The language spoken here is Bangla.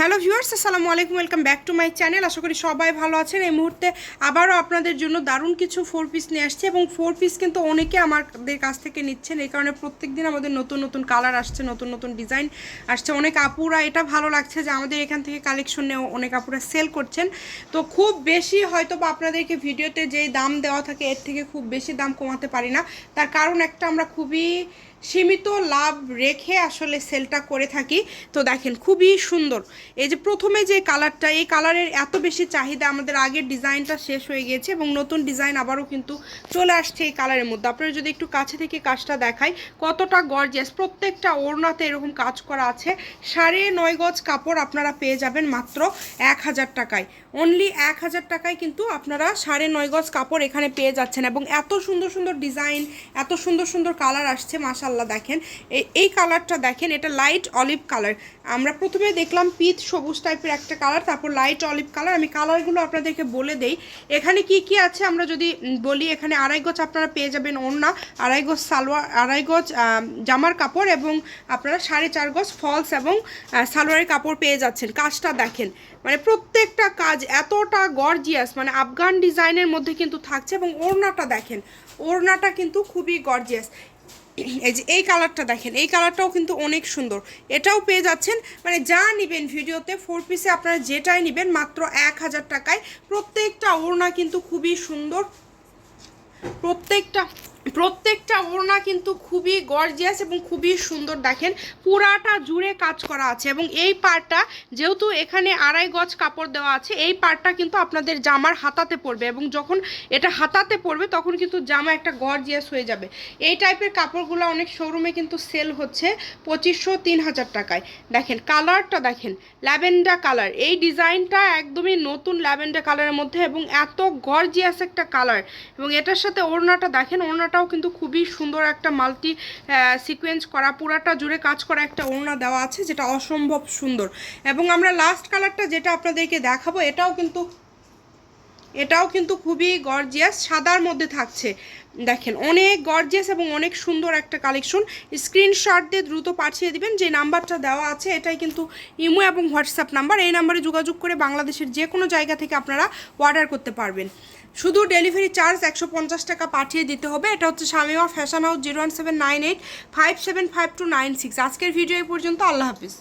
হ্যালো ভিউয়ার্স, আসসালামু আলাইকুম, welcome back to my channel. আশা করি সবাই ভালো আছেন। এই মুহূর্তে আবারও আপনাদের জন্য দারুণ কিছু ফোর পিস নিয়ে আসছে এবং ফোর পিস কিন্তু অনেকে আমাদের কাছ থেকে নিচ্ছেন। এই কারণে প্রত্যেক দিন আমাদের নতুন নতুন কালার আসছে, নতুন নতুন ডিজাইন আসছে। অনেক আপুরা, এটা ভালো লাগছে যে আমাদের এখান থেকে কালেকশন নিয়ে অনেক আপুরা সেল করছেন। তো খুব বেশি হয়তো বা আপনাদেরকে ভিডিওতে যেই দাম দেওয়া থাকে, এর থেকে খুব বেশি দাম কমাতে পারি না। তার কারণ একটা আমরা খুবই সীমিত লাভ রেখে আসলে সেলটা করে থাকি। তো দেখেন, খুবই সুন্দর। এই যে প্রথমে যে কালারটা এই কালারের এত বেশি চাহিদা আমাদের আগের ডিজাইনটা শেষ হয়ে গিয়েছে এবং নতুন ডিজাইন আবারও কিন্তু চলে আসছে এই কালারের মধ্যে। আপনারা যদি একটু কাছে থেকে কাজটা দেখাই, কতটা গর্জিয়াস প্রত্যেকটা ওড়নাতে এরকম কাজ করা আছে। সাড়ে নয় গজ কাপড় আপনারা পেয়ে যাবেন মাত্র এক হাজার টাকায়। অনলি এক হাজার টাকায় কিন্তু আপনারা সাড়ে নয় গজ কাপড় এখানে পেয়ে যাচ্ছেন এবং এত সুন্দর সুন্দর ডিজাইন, এত সুন্দর সুন্দর কালার আসছে মাশাল্লাহ দেখেন। এই কালারটা দেখেন, এটা লাইট অলিভ কালার আমরা প্রথমে দেখলাম পিচ সবুজ টাইপের একটা কালার তারপর লাইট অলিভ কালার আমি কালারগুলো আপনাদেরকে বলে দেই। এখানে কি কি আছে আমরা যদি বলি, এখানে আড়াই গজ আপনারা পেয়ে যাবেন ওড়না, আড়াই গজ সালোয়ার, আড়াই গজ জামার কাপড় এবং আপনারা সাড়ে চার গজ ফলস এবং সালোয়ারের কাপড় পেয়ে যাচ্ছেন। কাজটা দেখেন। মানে প্রত্যেকটা কাজ এতটা গর্জিয়াস মানে আফগান ডিজাইনের মধ্যে কিন্তু থাকছে এবং ওড়নাটা দেখেন। ওড়নাটা কিন্তু খুবই গর্জিয়াস এই যে এই কালারটা দেখেন, এই কালারটাও কিন্তু অনেক সুন্দর। এটাও পেয়ে যাচ্ছেন মানে যা নেবেন ভিডিওতে ফোর পিসে আপনারা যেটাই নেবেন, মাত্র এক হাজার টাকায় প্রত্যেকটা ওড়না কিন্তু খুবই সুন্দর। প্রত্যেকটা প্রত্যেকটা ওড়না কিন্তু খুবই গর্জিয়াস এবং খুবই সুন্দর দেখেন। পুরাটা জুড়ে কাজ করা আছে এবং এই পার্টটা যেহেতু এখানে আড়াই গজ কাপড় দেওয়া আছে, এই পার্টটা কিন্তু আপনাদের জামার হাতাতে পড়বে এবং যখন এটা হাতাতে পড়বে তখন কিন্তু জামা একটা গর্জিয়াস হয়ে যাবে। এই টাইপের কাপড়গুলো অনেক শোরুমে কিন্তু সেল হচ্ছে পঁচিশশো, তিন হাজার টাকায়। দেখেন কালারটা দেখেন, ল্যাভেন্ডার কালার। এই ডিজাইনটা একদমই নতুন ল্যাভেন্ডার কালারের মধ্যে এবং এত গর্জিয়াস একটা কালার। এবং এটার সাথে ওড়নাটা দেখেন ওড়নাটাও কিন্তু খুবই সুন্দর একটা মাল্টি সিকোয়েন্স করা, পুরাটা জুড়ে কাজ করা একটা ওড়না দেওয়া আছে যেটা অসম্ভব সুন্দর। এবং আমরা লাস্ট কালারটা যেটা আপনাদেরকে দেখাবো, এটাও কিন্তু এটাও কিন্তু খুবই গর্জিয়াস সাদার মধ্যে থাকছে। দেখেন, অনেক গর্জিয়াস এবং অনেক সুন্দর একটা কালেকশন স্ক্রিনশট দিয়ে দ্রুত পাঠিয়ে দিবেন, যে নাম্বারটা দেওয়া আছে, এটাই কিন্তু ইমো এবং হোয়াটসঅ্যাপ নাম্বার। এই নাম্বারে যোগাযোগ করে বাংলাদেশের যে কোনো জায়গা থেকে আপনারা অর্ডার করতে পারবেন। শুধু ডেলিভারি চার্জ একশো পঞ্চাশ টাকা পাঠিয়ে দিতে হবে। এটা হচ্ছে Shamima fashion house zero one seven nine eight five seven five two nine six আজকের ভিডিও এই পর্যন্ত, আল্লাহ হাফিজ।